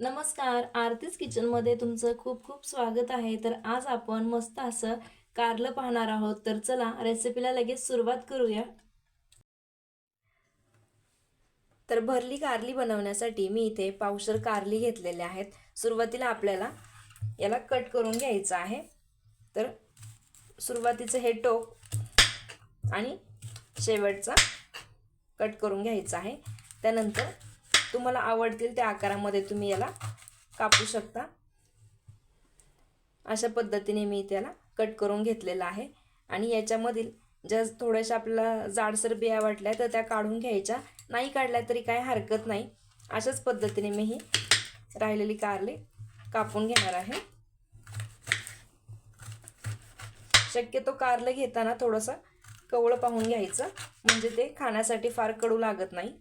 नमस्कार आरतीच किचनमध्ये तुमचं खूप खूप स्वागत आहे. तर आज आपण मस्त असं कारलं पाहणार आहोत. तर चला रेसिपीला लगेच सुरुवात करूया. तर भरली कारली बनवण्यासाठी मी इथे पावशर कारली घेतलेले आहेत. सुरुवातीला आपल्याला याला कट करून घ्यायचं आहे. तर सुरुवातीचं हे टोक आणि शेवटचा कट करून घ्यायचा आहे. त्यानंतर तुम्हाला आवडतील त्या आकारामध्ये तुम्ही याला कापू शकता. अशा पद्धतीने मी त्याला कट करून घेतलेला आहे. आणि याच्यामधील ज्या थोड्याशा आपल्याला जाडसर बिया वाटल्या तर त्या काढून घ्यायच्या. नाही काढल्या तरी काय हरकत नाही. अशाच पद्धतीने मी ही राहिलेली कारले कापून घेणार आहे. शक्यतो कारलं घेताना थोडंसं कवळं पाहून घ्यायचं. म्हणजे ते खाण्यासाठी फार कडू लागत नाही.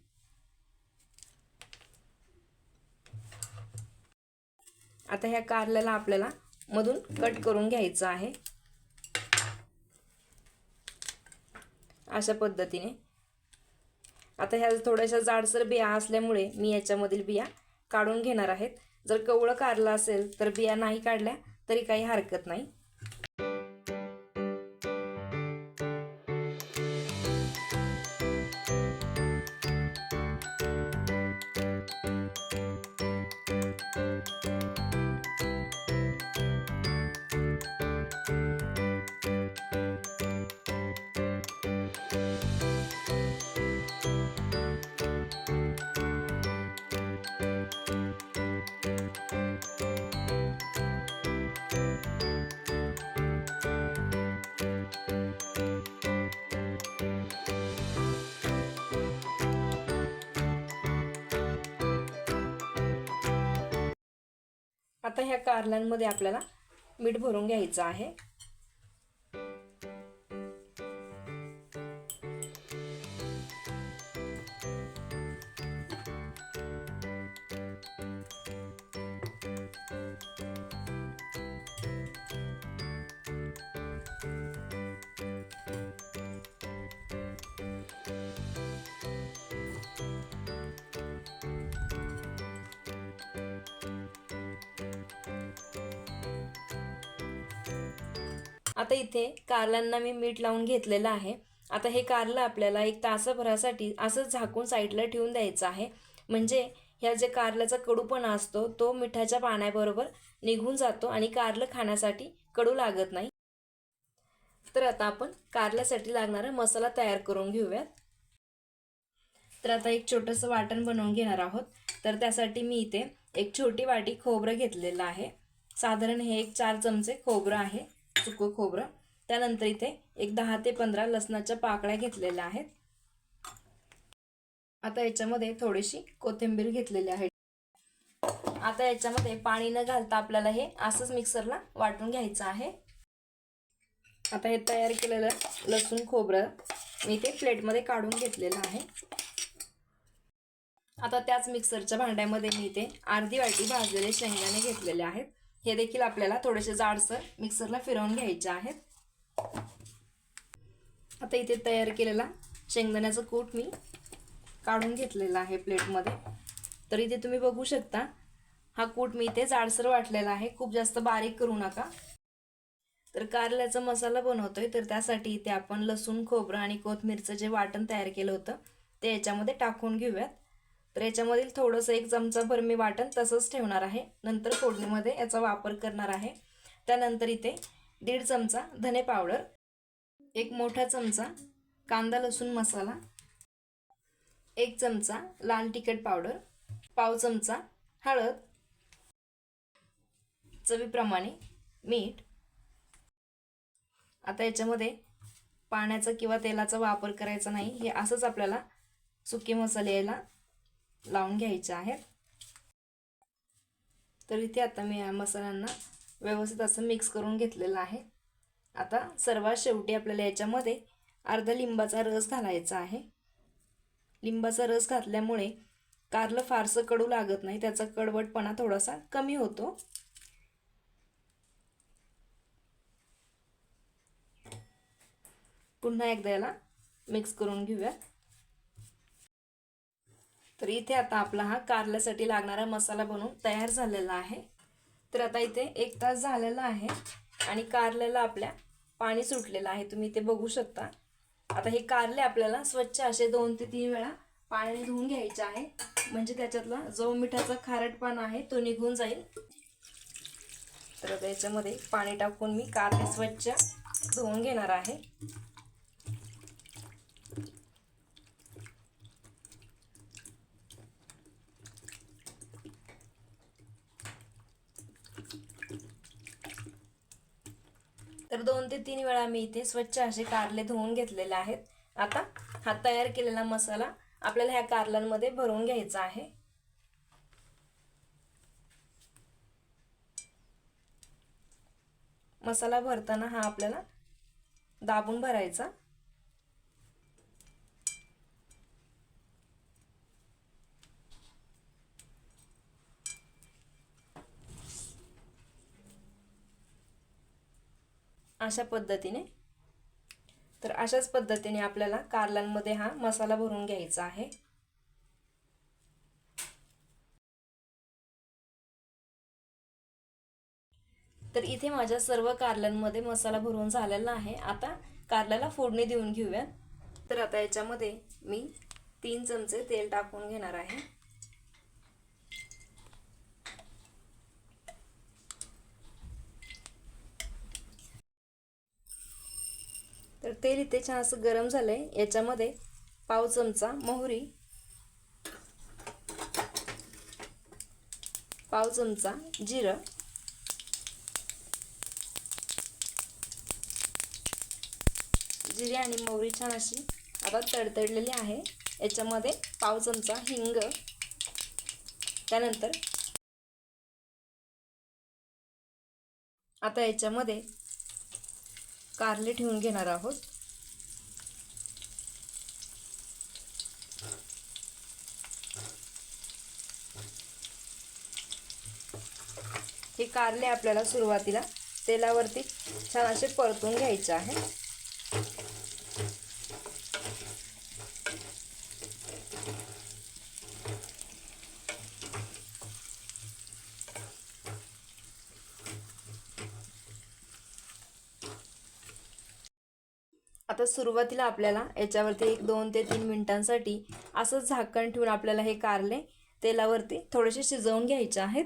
आता ह्या कारल्याला आपल्याला मधून कट करून घ्यायचं आहे. अशा पद्धतीने. आता ह्या थोड्याशा जाडसर बिया असल्यामुळे मी याच्यामधील बिया काढून घेणार आहेत. जर कवळं कारलं असेल तर बिया नाही काढल्या तरी काही हरकत नाही. आता ह्या कारल्यांमध्ये आपल्याला मीठ भरून घ्यायचं आहे. आता इथे कारल्यांना मी मीठ लावून घेतलेलं आहे. आता हे कारलं आपल्याला एक तासाभरासाठी असंच झाकून साईडला ठेवून द्यायचं आहे. म्हणजे ह्या जे कारल्याचा कडूपणा असतो तो मिठाच्या पाण्याबरोबर निघून जातो आणि कारलं खाण्यासाठी कडू लागत नाही. तर आता आपण कारल्यासाठी लागणारा मसाला तयार करून घेऊयात. तर आता एक छोटंसं वाटण बनवून घेणार आहोत. तर त्यासाठी मी इथे एक छोटी वाटी खोबरं घेतलेलं आहे. साधारण हे एक चार चमचे खोबरं आहे. सुकं खोबरं. त्यानंतर इथे एक दहा ते पंधरा लसणाच्या पाकळ्या घेतलेल्या आहेत. आता याच्यामध्ये थोडीशी कोथिंबीर घेतलेली आहे. आता याच्यामध्ये पाणी न घालता आपल्याला हे असंच मिक्सरला वाटून घ्यायचं आहे. आता हे तयार केलेलं लसूण खोबरं मी ते प्लेटमध्ये काढून घेतलेलं आहे. आता त्याच मिक्सरच्या भांड्यामध्ये मी ते अर्धी वाटी भाजलेले शेंगदाणे घेतलेले आहेत. हे देखील आपल्याला थोडेसे जाडसर मिक्सरला फिरवून घ्यायचे आहेत. आता इथे तयार केलेला शेंगदाण्याचं कूट मी काढून घेतलेला आहे प्लेटमध्ये. तर इथे तुम्ही बघू शकता हा कूट मी इथे जाडसर वाटलेला आहे. खूप जास्त बारीक करू नका. तर कारल्याचा मसाला बनवतोय तर त्यासाठी इथे आपण लसूण खोबरं आणि कोथमीरचं जे वाटण तयार केलं होतं ते याच्यामध्ये टाकून घेऊयात. तर याच्यामधील थोडंसं एक चमचाभर मी वाटण तसंच ठेवणार आहे. नंतर फोडणीमध्ये याचा वापर करणार आहे. त्यानंतर इथे दीड चमचा धने पावडर एक मोठा चमचा कांदा लसूण मसाला एक चमचा लाल तिखट पावडर पाव चमचा हळद चवीप्रमाणे मीठ. आता याच्यामध्ये पाण्याचा किंवा तेलाचा वापर करायचा नाही. हे असंच आपल्याला सुके मसाले यायला लावून घ्यायचे आहेत. तर इथे आता मी या मसाल्यांना व्यवस्थित असं मिक्स करून घेतलेलं आहे. आता सर्वात शेवटी आपल्याला याच्यामध्ये अर्धा लिंबाचा रस घालायचा आहे. लिंबाचा रस घातल्यामुळे कारलं फारसं कडू लागत नाही त्याचा कडवटपणा थोडासा कमी होतो. पुन्हा एकदा याला मिक्स करून घेऊयात तर इथे आता आपला हा कारल्यासाठी लागणारा मसाला बनवून तयार झालेला आहे. तर आता इथे एक तास झालेला आहे आणि कारल्याला आपल्या पाणी सुटलेलं आहे. तुम्ही इथे बघू शकता. आता हे कारले आपल्याला स्वच्छ असे दोन ते तीन वेळा पाण्याने धुवून घ्यायचे आहे. म्हणजे त्याच्यातला जो मिठाचा खारटपणा आहे तो निघून जाईल. तर आता याच्यामध्ये पाणी टाकून मी कारले स्वच्छ धुवून घेणार आहे. तर दोन ते तीन वेळा मी इथे स्वच्छ असे कारले धुवून घेतलेले आहेत. आता हा तयार केलेला मसाला आपल्याला ह्या कारलांमध्ये भरून घ्यायचा आहे. मसाला भरताना हा आपल्याला दाबून भरायचा. अशा पद्धतीने. तर अशाच पद्धतीने आपल्याला कारलांमध्ये हा मसाला भरून घ्यायचा आहे. तर इथे माझ्या सर्व कारल्यांमध्ये मसाला भरून झालेला आहे. आता कारल्याला फोडणी देऊन घेऊया तर आता याच्यामध्ये मी तीन चमचे तेल टाकून घेणार आहे. तर तेल इथे छान असं गरम झालं आहे याच्यामध्ये पाव चमचा मोहरी पाव चमचा जिरं जिरे आणि मोहरी छान अशी आता तडतडलेली आहे. याच्यामध्ये पाव चमचा हिंग त्यानंतर आता याच्यामध्ये कारले ठेवून घेणार आहोत. हे कारले आपल्याला सुरुवातीला तेलावरती छान असे परतून घ्यायचे आहे. आता सुरुवातीला आपल्याला याच्यावरती एक दोन ते तीन मिनिटांसाठी असं झाकण ठेवून आपल्याला हे कारले तेलावरती थोडेसे शिजवून घ्यायचे आहेत.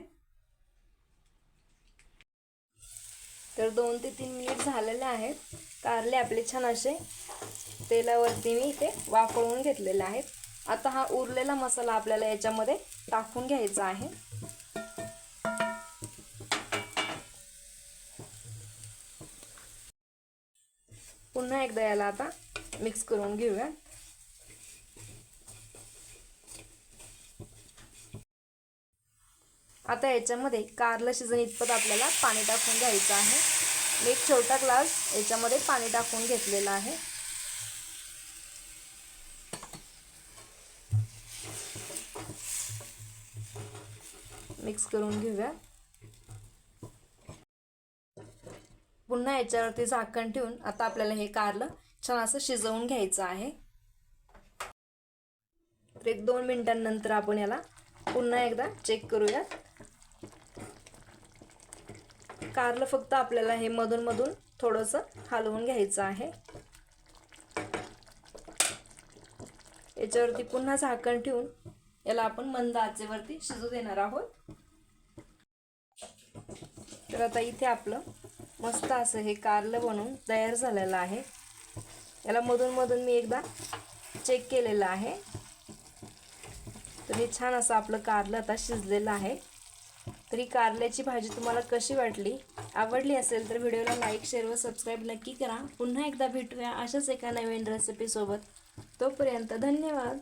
तर दोन ते तीन मिनिट झालेले आहेत. कारले आपले छान असे तेलावरती मी ते वाफळून घेतलेले आहेत. आता हा उरलेला मसाला आपल्याला याच्यामध्ये टाकून घ्यायचा आहे. पुन्हा एकदा याला आता मिक्स करून घेऊया. आता याच्यामध्ये कारलं शिजन इतपत आपल्याला पाणी टाकून घ्यायचं आहे. मी एक छोटा ग्लास याच्यामध्ये पाणी टाकून घेतलेला आहे. मिक्स करून घेऊया. पुन्हा याच्यावरती झाकण ठेवून आता आपल्याला हे कारलं छान असं शिजवून घ्यायचं आहे. तर एक दोन मिनिटांनंतर आपण याला पुन्हा एकदा चेक करूयात. कारलं फक्त आपल्याला हे मधून मधून थोडंसं हलवून घ्यायचं आहे. याच्यावरती पुन्हा झाकण ठेवून याला आपण मंद आचेवरती शिजू देणार आहोत. तर आता इथे आपलं मस्त असं हे कारलं बनवून तयार झालेलं आहे. याला मधून मधून मी एकदा चेक केलेलं आहे. तर हे छान असं आपलं कारलं आता शिजलेलं आहे. तरी कारल्याची भाजी तुम्हाला कशी वाटली आवडली असेल तर व्हिडिओला लाईक शेअर व सबस्क्राईब नक्की करा. पुन्हा एकदा भेटूया अशाच एका नवीन रेसिपीसोबत तोपर्यंत धन्यवाद.